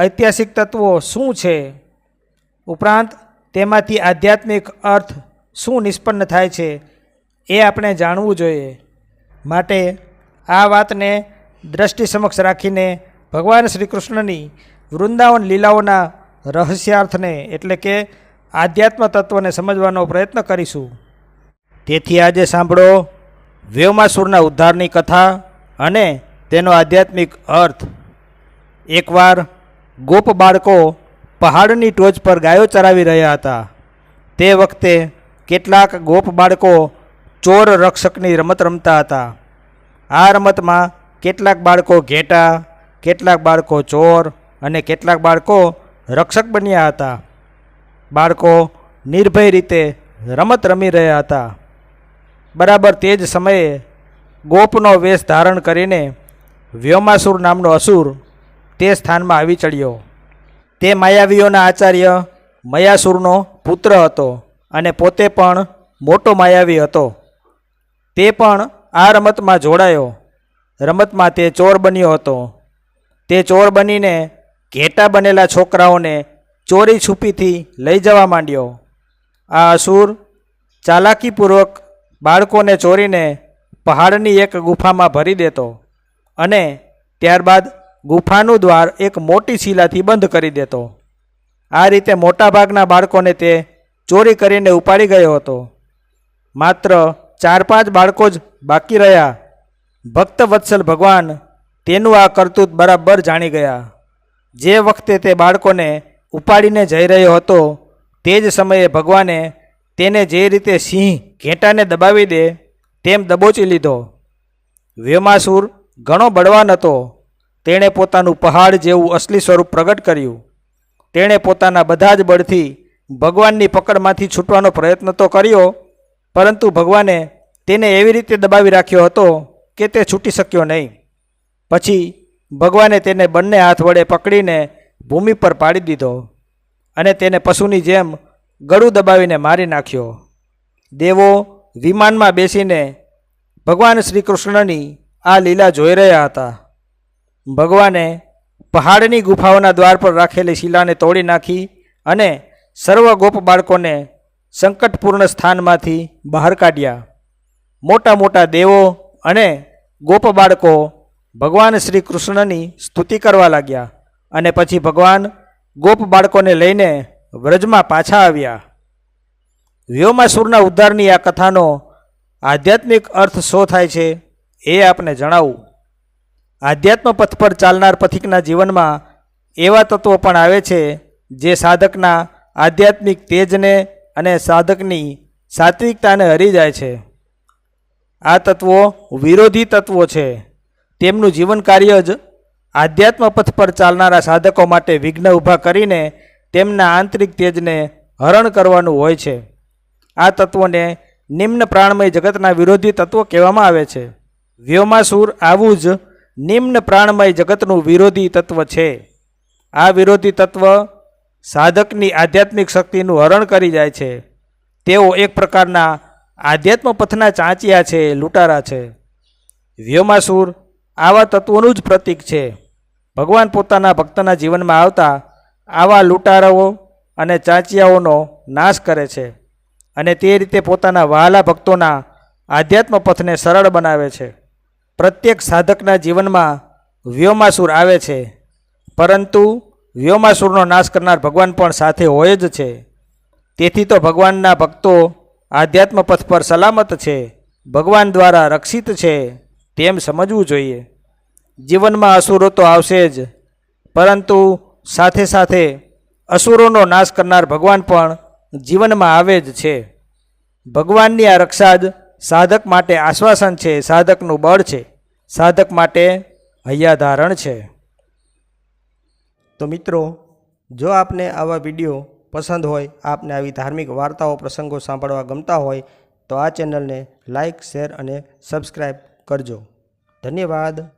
ઐતિહાસિક તત્વો શું છે? ઉપરાંત તેમાંથી આધ્યાત્મિક અર્થ શું નિષ્પન્ન થાય છે એ આપણે જાણવું જોઈએ. માટે આ વાતને દ્રષ્ટિ સમક્ષ રાખીને ભગવાન શ્રી કૃષ્ણની વૃંદાવન લીલાઓના રહસ્યાર્થને એટલે કે આધ્યાત્મ તત્વને સમજવાનો પ્રયત્ન કરીશું. તેથી આજે સાંભળો વ્યોમાસુરના ઉદ્ધારની કથા અને તેનો આધ્યાત્મિક અર્થ. એકવાર ગોપ બાળકો પહાડની ટોચ પર ગાયો ચરાવી રહ્યા હતા. તે વખતે કેટલાક ગોપ બાળકો ચોર રક્ષકની રમત રમતા હતા. આ રમતમાં કેટલાક બાળકો ઘેટા, કેટલાક બાળકો ચોર અને કેટલાક બાળકો રક્ષક બન્યા હતા. બાળકો નિર્ભય રીતે રમત રમી રહ્યા હતા. બરાબર તે જ સમયે ગોપનો વેશ ધારણ કરીને વ્યોમાસુર નામનો અસુર તે સ્થાનમાં આવી ચડ્યો. તે માયાવીઓના આચાર્ય, મયાસુરનો પુત્ર હતો અને પોતે પણ મોટો માયાવી હતો. તે પણ આ રમતમાં જોડાયો. રમતમાં તે ચોર બન્યો હતો. તે ચોર બનીને ઘેટા બનેલા છોકરાઓને ચોરી છુપીથી લઈ જવા માંડ્યો. આ અસુર ચાલાકીપૂર્વક બાળકોને ચોરીને પહાડની એક ગુફામાં ભરી દેતો અને ત્યારબાદ ગુફાનું દ્વાર એક મોટી શિલાથી બંધ કરી દેતો. આ રીતે મોટાભાગના બાળકોને તે ચોરી કરીને ઉપાડી ગયો હતો. માત્ર ચાર પાંચ બાળકો જ બાકી રહ્યા. ભક્ત વત્સલ ભગવાન તેનું આ કરતૂત બરાબર જાણી ગયા. જે વખતે તે બાળકોને ઉપાડીને જઈ રહ્યો હતો, તે જ સમયે ભગવાને તેને જે રીતે સિંહ ઘેટાને દબાવી દે, તેમ દબોચી લીધો. વ્યોમાસુર ઘણો બળવાન હતો. તેણે પોતાનું પહાડ જેવું અસલી સ્વરૂપ પ્રગટ કર્યું. તેણે પોતાના બધા જ બળથી ભગવાનની પકડમાંથી છૂટવાનો પ્રયત્ન તો કર્યો, પરંતુ ભગવાને તેને એવી રીતે દબાવી રાખ્યો હતો કે તે છૂટી શક્યો નહીં. પછી ભગવાને તેને બંને હાથ વડે પકડીને ભૂમિ પર પાડી દીધો અને તેને પશુની જેમ ગળું દબાવીને મારી નાખ્યો. દેવો વિમાનમાં બેસીને ભગવાન શ્રી કૃષ્ણની આ લીલા જોઈ રહ્યા હતા. ભગવાને પહાડની ગુફાઓના દ્વાર પર રાખેલી શિલાને તોડી નાખી અને સર્વ ગોપ બાળકોને સંકટપૂર્ણ સ્થાનમાંથી બહાર કાઢ્યા. મોટા મોટા દેવો અને ગોપ બાળકો ભગવાન શ્રી કૃષ્ણની સ્તુતિ કરવા લાગ્યા અને પછી ભગવાન ગોપ બાળકોને લઈને વ્રજમાં પાછા આવ્યા. વ્યોમાસુરના ઉદ્ધારની આ કથાનો આધ્યાત્મિક અર્થ શો થાય છે એ આપને જણાવું. આધ્યાત્મ પથ પર ચાલનાર પથિકના જીવનમાં એવા તત્વો પણ આવે છે જે સાધકના આધ્યાત્મિક તેજને અને સાધકની સાત્વિકતાને હરી જાય છે. આ તત્વો વિરોધી તત્વો છે. તેમનું જીવન કાર્ય જ આધ્યાત્મ પથ પર ચાલનારા સાધકો માટે વિઘ્ન ઊભા કરીને તેમના આંતરિક તેજને હરણ કરવાનું હોય છે. આ તત્વોને નિમ્ન પ્રાણમય જગતના વિરોધી તત્વો કહેવામાં આવે છે. વ્યોમાસુર આવું જ નિમ્ન પ્રાણમય જગતનું વિરોધી તત્વ છે. આ વિરોધી તત્વ સાધકની આધ્યાત્મિક શક્તિનું હરણ કરી જાય છે. તેઓ એક પ્રકારના આધ્યાત્મ પથના ચાંચિયા છે, લૂંટારા છે. વ્યોમાસુર આવા તત્વોનું જ પ્રતીક છે. ભગવાન પોતાના ભક્તના જીવનમાં આવતા આવા લૂંટારાઓ અને ચાંચિયાઓનો નાશ કરે છે અને તે રીતે પોતાના વહાલા ભક્તોના આધ્યાત્મ પથને સરળ બનાવે છે. પ્રત્યેક સાધકના જીવનમાં વ્યોમાસુર આવે છે. પરંતુ વ્યોમાસુરનો નાશ કરનાર ભગવાન પણ સાથે હોય જ છે. તેથી તો ભગવાનના ભક્તો આધ્યાત્મ પથ પર સલામત છે, ભગવાન દ્વારા રક્ષિત છે, તેમ સમજવું જોઈએ. જીવનમાં અસુરો તો આવશે જ, પરંતુ સાથે સાથે અસુરોનો નાશ કરનાર ભગવાન પણ જીવનમાં આવે જ છે. ભગવાનની આ રક્ષા જ સાધક માટે આશ્વાસન છે, સાધકનું બળ છે, સાધક માટે હૈયાધારણ છે. તો મિત્રો, જો આપને આવા વીડિયો પસંદ હોય, આપને આવી ધાર્મિક વાર્તાઓ, પ્રસંગો સાંભળવા ગમતા હોય, તો આ ચેનલને લાઇક શેર અને સબસ્ક્રાઈબ કરજો. ધન્યવાદ.